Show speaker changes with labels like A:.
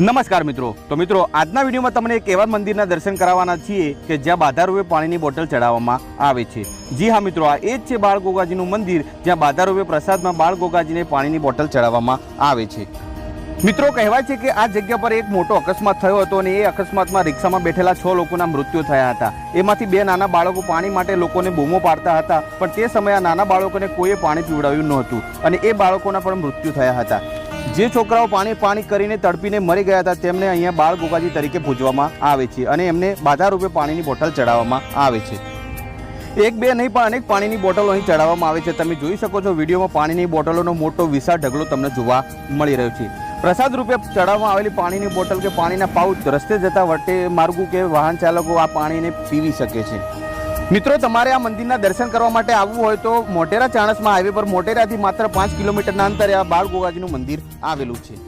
A: નમસ્કાર મિત્રો. તો મિત્રો, આજના વિડીયોમાં તમને એક એવા મંદિરના દર્શન કરાવવાના છીએ કે જ્યાં બાધારૂપે પાણીની બોટલ ચડાવવામાં આવે છે. જી હા મિત્રો, આ એ જ છે બાળ ગોગાજીનું મંદિર જ્યાં બાધારૂપે પ્રસાદમાં બાળ ગોગાજીને પાણીની બોટલ ચડાવવામાં આવે છે. મિત્રો, કહેવાય છે કે આ જગ્યા પર એક મોટો અકસ્માત થયો હતો અને એ અકસ્માતમાં રિક્ષામાં બેઠેલા છ લોકોના મૃત્યુ થયા હતા. એમાંથી બે નાના બાળકો પાણી માટે લોકોને બૂમો પાડતા હતા, પણ તે સમયે નાના બાળકોને કોઈએ પાણી પીવડાવ્યું નહોતું અને એ બાળકોના પણ મૃત્યુ થયા હતા. જે છોકરાઓ પાણી પાણી કરીને તડપીને મરી ગયા હતા, તેમને અહીંયા બાળ ગોગાજી તરીકે પૂજવામાં આવે છે અને એમને બાધા રૂપે પાણીની બોટલ ચડાવવામાં આવે છે. એક, બે નહીં, પણ અનેક પાણીની બોટલો અહીં ચડાવવામાં આવે છે. તમે જોઈ શકો છો વિડીયોમાં પાણીની બોટલોનો મોટો વિશાળ ઢગલો તમને જોવા મળી રહ્યો છે. પ્રસાદ રૂપે ચડાવવામાં આવેલી પાણીની બોટલ કે પાણીના પાઉચ રસ્તે જતા વટે માર્ગો કે વાહન ચાલકો આ પાણીને પીવી શકે છે. મિત્રો, તમારે આ મંદિરના દર્શન કરવા માટે આવવું હોય તો મોટેરા ચાણસમાં હાઈવે પર મોટેરાથી માત્ર પાંચ કિલોમીટરના અંતરે આ બાળ ગોગાજીનું મંદિર આવેલું છે.